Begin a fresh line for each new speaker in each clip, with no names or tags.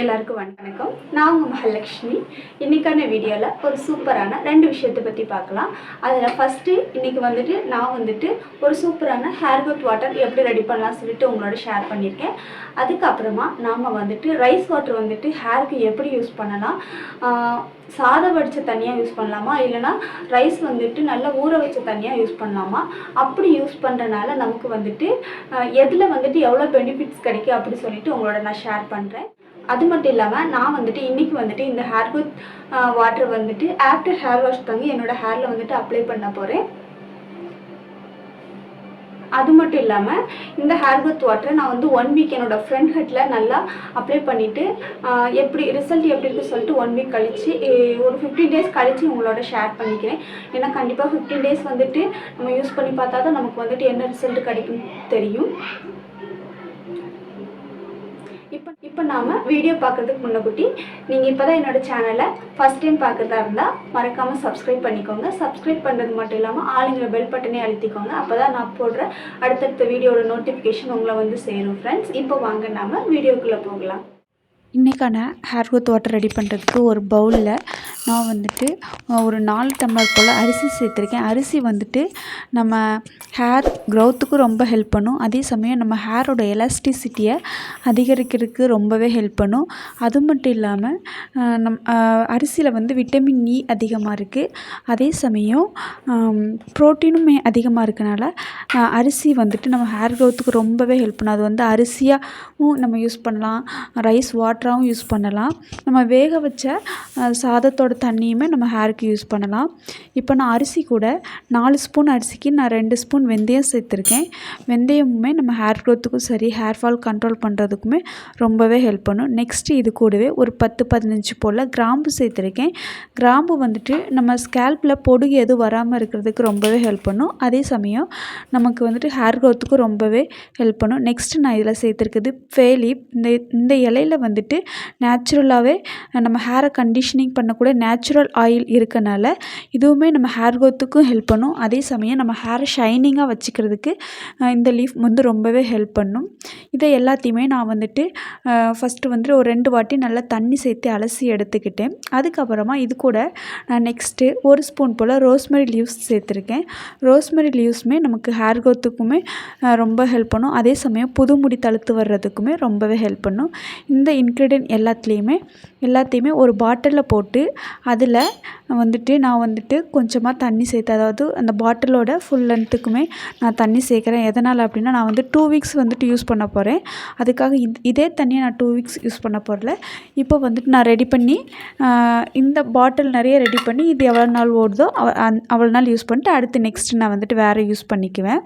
எல்லாருக்கும் வணக்கம். நான் உங்கள் மகாலட்சுமி. இன்றைக்கான வீடியோவில் ஒரு சூப்பரான ரெண்டு விஷயத்தை பற்றி பார்க்கலாம். அதில் ஃபஸ்ட்டு இன்றைக்கி வந்துட்டு நான் வந்துட்டு ஒரு சூப்பரான ஹேர் குட் வாட்டர் எப்படி ரெடி பண்ணலாம் சொல்லிட்டு உங்களோட ஷேர் பண்ணியிருக்கேன். அதுக்கப்புறமா நாம் வந்துட்டு ரைஸ் வாட்டர் வந்துட்டு ஹேருக்கு எப்படி யூஸ் பண்ணலாம்? சாதம் வடித்த தனியாக யூஸ் பண்ணலாமா? இல்லைனா ரைஸ் வந்துட்டு நல்லா ஊற வச்ச தனியாக யூஸ் பண்ணலாமா? அப்படி யூஸ் பண்ணுறனால நமக்கு வந்துட்டு எதில் வந்துட்டு எவ்வளோ பெனிஃபிட்ஸ் கிடைக்கும் அப்படி சொல்லிட்டு உங்களோட நான் ஷேர் பண்ணுறேன் அது மட்டும் இல்லாமல் நான் வந்துட்டு இன்றைக்கி வந்துட்டு இந்த ஹேர் குத் வாட்டர் வந்துட்டு ஆஃப்டர் ஹேர் வாஷ் தாங்க என்னோட ஹேரில் வந்துட்டு அப்ளை பண்ண போகிறேன் அது மட்டும் இல்லாமல் இந்த ஹேர் குத் வாட்டரை நான் வந்து ஒன் வீக் என்னோட ஃப்ரெண்ட் ஹெட்டில் நல்லா அப்ளை பண்ணிவிட்டு எப்படி ரிசல்ட் எப்படி இருக்குன்னு சொல்லிட்டு ஒன் வீக் கழித்து ஒரு ஃபிஃப்டீன் டேஸ் கழித்து உங்களோட ஷேர் பண்ணிக்கிறேன். ஏன்னா கண்டிப்பாக ஃபிஃப்டீன் டேஸ் வந்துட்டு நம்ம யூஸ் பண்ணி பார்த்தா தான் நமக்கு வந்துட்டு என்ன ரிசல்ட் கிடைக்கும் தெரியும். இப்போ நாம் வீடியோ பார்க்குறதுக்கு முன்னக்குட்டி நீங்கள் இப்போ தான் என்னோட சேனலை ஃபஸ்ட் டைம் பார்க்குறதா இருந்தால் மறக்காமல் சப்ஸ்கிரைப் பண்ணிக்கோங்க. சப்ஸ்கிரைப் பண்ணுறது மட்டும் இல்லாமல் ஆளுங்கிற பெல் பட்டனே அழுத்திக்கோங்க. அப்போ தான் நான் போடுற அடுத்தடுத்த வீடியோட நோட்டிஃபிகேஷன் உங்களை வந்து சேரும் ஃப்ரெண்ட்ஸ் இப்போ வாங்க நாம் வீடியோக்குள்ளே போகலாம்.
இன்றைக்கான ஹேர் க்ரோத் வாட்டர் ரெடி பண்ணுறதுக்கு ஒரு பவுலில் நான் வந்துட்டு ஒரு நாலு டம்ளர் போல் அரிசி சேர்த்துருக்கேன். அரிசி வந்துட்டு நம்ம ஹேர் க்ரோத்துக்கும் ரொம்ப ஹெல்ப் பண்ணும். அதே சமயம் நம்ம ஹேரோட எலாஸ்டிசிட்டியை அதிகரிக்கிறதுக்கு ரொம்பவே ஹெல்ப் பண்ணும். அது மட்டும் இல்லாமல் நம் அரிசியில் வந்து விட்டமின் இ e அதிகமாக இருக்குது அதே சமயம் ப்ரோட்டீனும் அதிகமாக இருக்கனால அரிசி வந்துட்டு நம்ம ஹேர் க்ரோத்துக்கு ரொம்பவே ஹெல்ப் பண்ணும். அது வந்து அரிசியாகவும் நம்ம யூஸ் பண்ணலாம். ரைஸ் வாட்டராகவும் யூஸ் பண்ணலாம். நம்ம வேக வச்ச சாதத்தோட தண்ணியுமே நம்ம ஹேருக்கு யூஸ் பண்ணலாம். இப்போ நான் அரிசி கூட நாலு ஸ்பூன் அரிசிக்கு நான் ரெண்டு ஸ்பூன் வெந்தயம் சேர்த்துருக்கேன். வெந்தயமுமே நம்ம ஹேர் க்ரோத்துக்கும் சரி ஹேர் ஃபால் கண்ட்ரோல் பண்ணுறதுக்குமே ரொம்பவே ஹெல்ப் பண்ணும். நெக்ஸ்ட்டு இது கூடவே ஒரு பத்து பதினஞ்சு போல் கிராம்பு சேர்த்துருக்கேன். கிராம்பு வந்துட்டு நம்ம ஸ்கேல்பில் பொடுகு எதுவும் வராமல் இருக்கிறதுக்கு ரொம்பவே ஹெல்ப் பண்ணும். அதே சமயம் நமக்கு வந்துட்டு ஹேர் க்ரோத்துக்கும் ரொம்பவே ஹெல்ப் பண்ணும். நெக்ஸ்ட்டு நான் இதில் சேர்த்துருக்குது ஃபேலிப் இந்த இந்த இலையில வந்துட்டு நேச்சுரலாகவே நம்ம ஹேரை கண்டிஷனிங் பண்ணக்கூடிய நேச்சுரல் ஆயில் இருக்கனால இதுவுமே நம்ம ஹேர் க்ரோத்துக்கும் ஹெல்ப் பண்ணும். அதே சமயம் நம்ம ஹேரை ஷைனிங்காக வச்சுக்கிறதுக்கு இந்த லீஃப் வந்து ரொம்பவே ஹெல்ப் பண்ணும். இதை எல்லாத்தையுமே நான் வந்துட்டு ஃபஸ்ட்டு வந்துட்டு ஒரு ரெண்டு வாட்டி நல்லா தண்ணி சேர்த்து அலசி எடுத்துக்கிட்டேன். அதுக்கப்புறமா இது கூட நான் நெக்ஸ்ட்டு ஒரு ஸ்பூன் போல் ரோஸ்மெரி லீவ்ஸ் சேர்த்துருக்கேன். ரோஸ்மெரி லீவ்ஸுமே நமக்கு ஹேர் க்ரோத்துக்குமே ரொம்ப ஹெல்ப் பண்ணும். அதே சமயம் புது முடி தழுத்து வர்றதுக்குமே ரொம்பவே ஹெல்ப் பண்ணும். இந்த இன்க்ரீடியன்ட் எல்லாத்துலேயுமே எல்லாத்தையுமே ஒரு பாட்டிலில் போட்டு அதில் வந்துட்டு நான் வந்துட்டு கொஞ்சமாக தண்ணி சேர்த்து அதாவது அந்த பாட்டிலோட ஃபுல் லென்த்துக்குமே நான் தண்ணி சேர்க்குறேன். எதனால் அப்படின்னா நான் வந்து டூ வீக்ஸ் வந்துட்டு யூஸ் பண்ண போகிறேன் அதுக்காக இது இதே தண்ணியை நான் டூ வீக்ஸ் யூஸ் பண்ண போகிறல இப்போ வந்துட்டு நான் ரெடி பண்ணி இந்த பாட்டில் நிறைய ரெடி பண்ணி இது எவ்வளோ நாள் ஓடுதோ அவ- அவ்வளோ நாள் யூஸ் பண்ணிட்டு அடுத்து நெக்ஸ்ட்டு நான் வந்துட்டு வேறு யூஸ் பண்ணிக்குவேன்.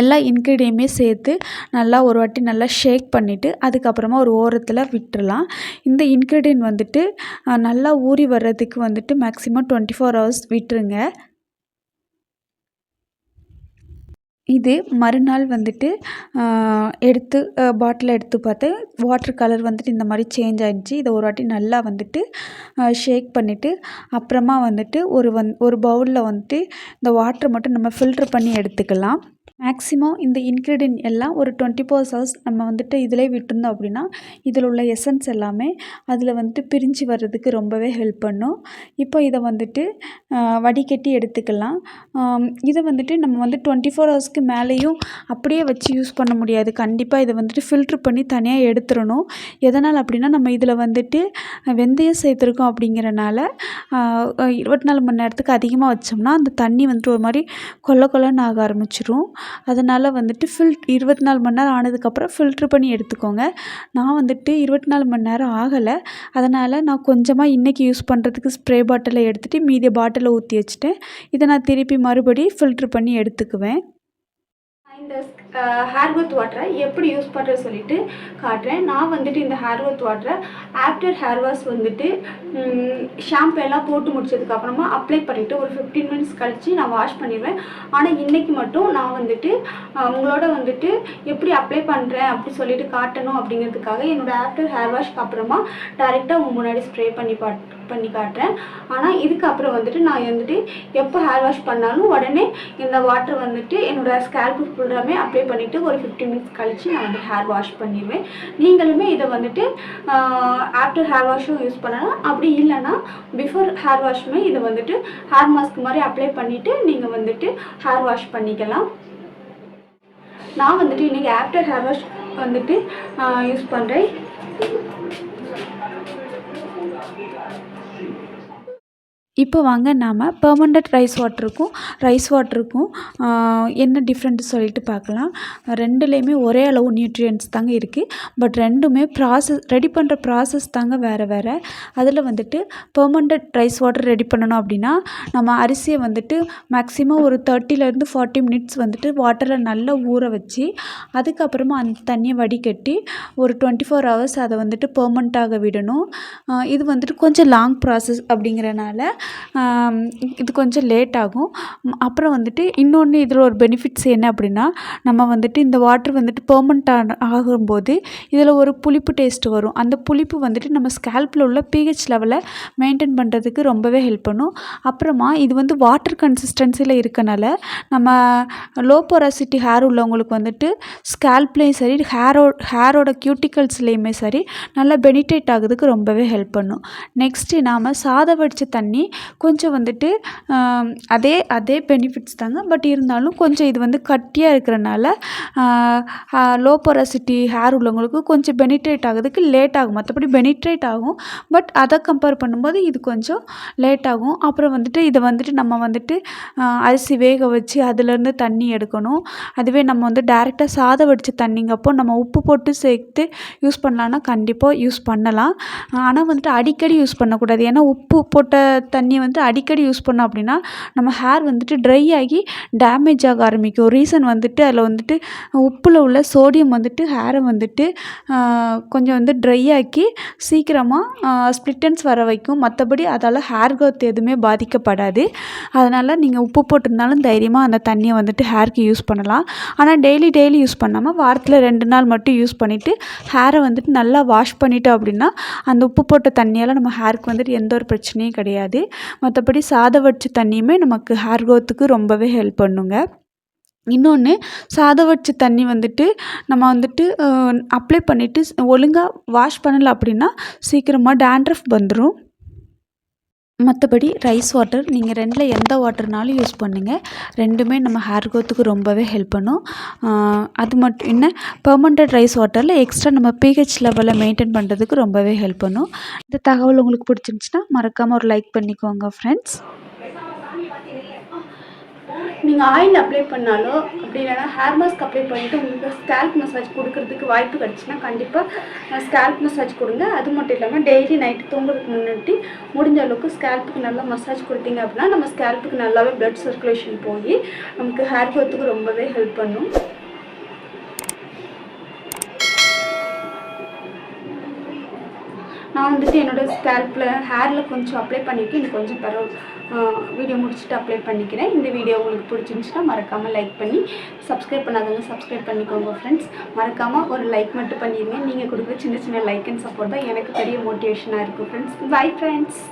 எல்லா இன்க்ரீடியமே சேர்த்து நல்லா ஒரு வாட்டி நல்லா ஷேக் பண்ணிவிட்டு அதுக்கப்புறமா ஒரு ஓரத்தில் விட்டுறலாம். இந்த இன்க்ரீடியன்ட் வந்துட்டு நல்லா ஊறி வர்றதுக்கு வந்துட்டு மேக்ஸிமம் டுவெண்ட்டி ஃபோர் ஹவர்ஸ் விட்டுருங்க. இது மறுநாள் வந்துட்டு எடுத்து பாட்டில் எடுத்து பார்த்தேன் வாட்டர் கலர் வந்துட்டு இந்த மாதிரி சேஞ்ச் ஆகிடுச்சு இதை ஒரு வாட்டி நல்லா வந்துட்டு ஷேக் பண்ணிவிட்டு அப்புறமா வந்துட்டு ஒரு வந் ஒரு பவுலில் வந்துட்டு இந்த வாட்டரை மட்டும் நம்ம ஃபில்ட்ரு பண்ணி எடுத்துக்கலாம். மேக்ஸிமம் இந்த இன்க்ரீடியன்ட் எல்லாம் ஒரு டுவெண்ட்டி ஃபோர் ஹவர்ஸ் நம்ம வந்துட்டு இதிலே விட்டுருந்தோம் அப்படின்னா இதில் உள்ள எசன்ஸ் எல்லாமே அதில் வந்துட்டு பிரிஞ்சு வர்றதுக்கு ரொம்பவே ஹெல்ப் பண்ணும். இப்போ இதை வந்துட்டு வடிகட்டி எடுத்துக்கலாம். இதை வந்துட்டு நம்ம வந்து டுவெண்ட்டி ஃபோர் ஹவர்ஸ்க்கு மேலேயும் அப்படியே வச்சு யூஸ் பண்ண முடியாது. கண்டிப்பாக இதை வந்துட்டு ஃபில்ட்ரு பண்ணி தனியாக எடுத்துடணும். எதனால் அப்படின்னா நம்ம இதில் வந்துட்டு வெந்தயம் சேர்த்துருக்கோம் அப்படிங்கிறனால இருபத்தி நாலு மணி நேரத்துக்கு அதிகமாக வச்சோம்னா அந்த தண்ணி வந்துட்டு ஒரு மாதிரி கொல்ல கொல்லன்னு ஆக ஆரம்பிச்சிரும். அதனால் வந்துட்டு ஃபில் இருபத்தி நாலு மணி நேரம் ஆனதுக்கப்புறம் ஃபில்ட்ரு பண்ணி எடுத்துக்கோங்க. நான் வந்துட்டு இருபத்தி நாலு மணி நேரம் ஆகலை. அதனால் நான் கொஞ்சமாக இன்றைக்கி யூஸ் பண்ணுறதுக்கு ஸ்ப்ரே பாட்டிலை எடுத்துகிட்டு மீதி பாட்டிலை ஊற்றி வச்சுட்டேன். இதை நான் திருப்பி மறுபடி ஃபில்ட்ரு பண்ணி எடுத்துக்குவேன்.
ஹேர் குத் வாட்டரை எப்படி யூஸ் பண்ணுறது சொல்லிட்டு காட்டுறேன். நான் வந்துட்டு இந்த ஹேர் வாட்டரை ஆஃப்டர் ஹேர் வாஷ் வந்துட்டு ஷாம்பு எல்லாம் போட்டு முடிச்சதுக்கப்புறமா அப்ளை பண்ணிவிட்டு ஒரு ஃபிஃப்டீன் மினிட்ஸ் கழித்து நான் வாஷ் பண்ணிடுவேன். ஆனால் இன்றைக்கி மட்டும் நான் வந்துட்டு உங்களோட வந்துட்டு எப்படி அப்ளை பண்ணுறேன் அப்படி சொல்லிட்டு காட்டணும் அப்படிங்கிறதுக்காக என்னோடய ஆஃப்டர் ஹேர் வாஷ்க்கு அப்புறமா டேரெக்டாக உங்கள் முன்னாடி ஸ்ப்ரே பண்ணி பாட் பண்ணி காட்டுறேன். ஆனால் இதுக்கப்புறம் வந்துட்டு நான் வந்துட்டு எப்போ ஹேர் வாஷ் பண்ணாலும் உடனே இந்த வாட்டர் வந்துட்டு என்னோட ஸ்கேல்பு ஃபுல்லாமே அப்ளை பண்ணிவிட்டு ஒரு ஃபிஃப்டி மினிட்ஸ் கழித்து நான் வந்து ஹேர் வாஷ் பண்ணிடுவேன். நீங்களுமே இதை வந்துட்டு ஆஃப்டர் ஹேர் வாஷும் யூஸ் பண்ணலாம். அப்படி இல்லைன்னா பிஃபோர் ஹேர் வாஷுமே இதை வந்துட்டு ஹேர் மாஸ்க் மாதிரி அப்ளை பண்ணிவிட்டு நீங்கள் வந்துட்டு ஹேர் வாஷ் பண்ணிக்கலாம். நான் வந்துட்டு இன்றைக்கி ஆஃப்டர் ஹேர் வாஷ் வந்துட்டு யூஸ் பண்ணுறேன்
இப்போ வாங்க நாம் பெர்மனண்ட் ரைஸ் வாட்டருக்கும் ரைஸ் வாட்டருக்கும் என்ன டிஃப்ரெண்ட் சொல்லிட்டு பார்க்கலாம். ரெண்டுலேயுமே ஒரே அளவு நியூட்ரியன்ஸ் தாங்க இருக்குது பட் ரெண்டுமே ப்ராசஸ் ரெடி பண்ணுற ப்ராசஸ் தாங்க வேறு வேறு. அதில் வந்துட்டு பெர்மனண்ட் ரைஸ் வாட்டர் ரெடி பண்ணணும் அப்படின்னா நம்ம அரிசியை வந்துட்டு மேக்ஸிமம் ஒரு தேர்ட்டிலேருந்து ஃபார்ட்டி மினிட்ஸ் வந்துட்டு வாட்டரில் நல்லா ஊற வச்சு அதுக்கப்புறமா அந்த தண்ணியை வடிகட்டி ஒரு டுவெண்ட்டி ஃபோர் ஹவர்ஸ் அதை வந்துட்டு பெர்மனண்ட்டாக விடணும். இது வந்துட்டு கொஞ்சம் லாங் ப்ராசஸ் அப்படிங்கிறனால இது கொஞ்சம் லேட் ஆகும். அப்புறம் வந்துட்டு இன்னொன்று இதில் ஒரு பெனிஃபிட்ஸ் என்ன அப்படின்னா நம்ம வந்துட்டு இந்த வாட்டர் வந்துட்டு பெர்மனண்ட் ஆகும்போது இதில் ஒரு புளிப்பு டேஸ்ட் வரும். அந்த புளிப்பு வந்துட்டு நம்ம ஸ்கேல்பில் உள்ள பிஹெச் லெவலை மெயின்டைன் பண்ணுறதுக்கு ரொம்பவே ஹெல்ப் பண்ணும். அப்புறமா இது வந்து வாட்டர் கன்சிஸ்டன்சியில் இருக்கனால நம்ம லோ பொராசிட்டி ஹேர் உள்ளவங்களுக்கு வந்துட்டு ஸ்கேல்ப்லேயும் சரி ஹேரோ ஹேரோட கியூட்டிகல்ஸ்லேயுமே சரி நல்லா பெனிடேட் ஆகுறதுக்கு ரொம்பவே ஹெல்ப் பண்ணும். நெக்ஸ்ட்டு நாம் சாதம் வடித்த தண்ணி கொஞ்சம் வந்துட்டு அதே அதே பெனிஃபிட்ஸ் தாங்க. பட் இருந்தாலும் கொஞ்சம் இது வந்து கட்டியாக இருக்கிறனால லோ பொராசிட்டி ஹேர் உள்ளவங்களுக்கு கொஞ்சம் பெனிட்ரேட் ஆகுறதுக்கு லேட் ஆகும். மற்றபடி பெனிட்ரேட் ஆகும். பட் அதை கம்பேர் பண்ணும்போது இது கொஞ்சம் லேட் ஆகும். அப்புறம் வந்துட்டு இதை வந்துட்டு நம்ம வந்துட்டு அரிசி வேக வச்சு அதுலேருந்து தண்ணி எடுக்கணும். அதுவே நம்ம வந்து டேரெக்டாக சாதம் வடித்த தண்ணிங்கப்போ நம்ம உப்பு போட்டு சேர்த்து யூஸ் பண்ணலான்னா கண்டிப்பாக யூஸ் பண்ணலாம். ஆனால் வந்துட்டு அடிக்கடி யூஸ் பண்ணக்கூடாது. ஏன்னா உப்பு போட்ட தண்ணி தண்ணியை வந்து அடிக்கடி யூஸ் பண்ணோம் அப்படின்னா நம்ம ஹேர் வந்துட்டு ட்ரை ஆகி டேமேஜ் ஆக ஆரம்பிக்கும். ரீசன் வந்துட்டு அதில் வந்துட்டு உப்பில் உள்ள சோடியம் வந்துட்டு ஹேரை வந்துட்டு கொஞ்சம் வந்து ட்ரை ஆக்கி சீக்கிரமாக ஸ்ப்ளிட்டன்ஸ் வர வைக்கும். மற்றபடி அதால் ஹேர் க்ரோத் எதுவுமே பாதிக்கப்படாது. அதனால் நீங்கள் உப்பு போட்டிருந்தாலும் தைரியமாக அந்த தண்ணியை வந்துட்டு ஹேருக்கு யூஸ் பண்ணலாம். ஆனால் டெய்லி டெய்லி யூஸ் பண்ணாமல் வாரத்தில் ரெண்டு நாள் மட்டும் யூஸ் பண்ணிவிட்டு ஹேரை வந்துட்டு நல்லா வாஷ் பண்ணிட்டோம் அப்படின்னா அந்த உப்பு போட்ட தண்ணியால் நம்ம ஹேருக்கு வந்துட்டு எந்த ஒரு பிரச்சனையும் கிடையாது. மற்றபடி சாதம் வடிச்ச தண்ணியுமே நமக்கு ஹேர் க்ரோத்துக்கு ரொம்பவே ஹெல்ப் பண்ணுங்க. இன்னொன்று சாத வடிச்ச தண்ணி வந்துட்டு நம்ம வந்துட்டு அப்ளை பண்ணிவிட்டு ஒழுங்காக வாஷ் பண்ணலை அப்படின்னா சீக்கிரமாக டேண்ட்ரஃப் வந்துடும் மற்றபடி ரைஸ் வாட்டர் நீங்கள் ரெண்டில் எந்த வாட்டர்னாலும் யூஸ் பண்ணுங்கள் ரெண்டுமே நம்ம ஹேர் க்ரோத்துக்கு ரொம்பவே ஹெல்ப் பண்ணும். அது மட்டும் என்ன? பெர்மனண்ட் ரைஸ் வாட்டரில் எக்ஸ்ட்ரா நம்ம பிஹெச் லெவலை மெயின்டைன் பண்ணுறதுக்கு ரொம்பவே ஹெல்ப் பண்ணும். இந்த தகவல் உங்களுக்கு பிடிச்சிருந்துச்சின்னா மறக்காமல் ஒரு லைக் பண்ணிக்கோங்க ஃப்ரெண்ட்ஸ்
நீங்கள் ஆயில் அப்ளை பண்ணாலோ அப்படி இல்லைன்னா ஹேர் மாஸ்க் அப்ளை பண்ணிவிட்டு உங்களுக்கு ஸ்கேல்ப் மசாஜ் கொடுக்கறதுக்கு வாய்ப்பு கிடச்சுன்னா கண்டிப்பாக ஸ்கேல்ப் மசாஜ் கொடுங்க. அது மட்டும் இல்லாமல் டெய்லி நைட்டு தூங்குறதுக்கு முன்னாடி முடிஞ்ச அளவுக்கு ஸ்கேல்ப்புக்கு நல்லா மசாஜ் கொடுத்தீங்க அப்படின்னா நம்ம ஸ்கேல்ப்புக்கு நல்லாவே ப்ளட் சர்க்குலேஷன் போய் நமக்கு ஹேர் க்ரோத்துக்கு ரொம்பவே ஹெல்ப் பண்ணும். நான் வந்துட்டு என்னோடய ஸ்கேல்ப்பில் ஹேரில் கொஞ்சம் அப்ளை பண்ணிவிட்டு எனக்கு கொஞ்சம் பரவ வீடியோ முடிச்சுட்டு அப்ளை பண்ணிக்கிறேன். இந்த வீடியோ உங்களுக்கு பிடிச்சிருந்துச்சுன்னா மறக்காமல் லைக் பண்ணி சப்ஸ்கிரைப் பண்ணாதவங்க சப்ஸ்கிரைப் பண்ணிக்கோங்க ஃப்ரெண்ட்ஸ் மறக்காமல் ஒரு லைக் மட்டும் பண்ணிடுங்க நீங்கள் கொடுக்குற சின்ன சின்ன லைக் அண்ட் சப்போர்ட் தான் எனக்கு பெரிய மோட்டிவேஷனாக இருக்கும் ஃப்ரெண்ட்ஸ் பை ஃப்ரெண்ட்ஸ்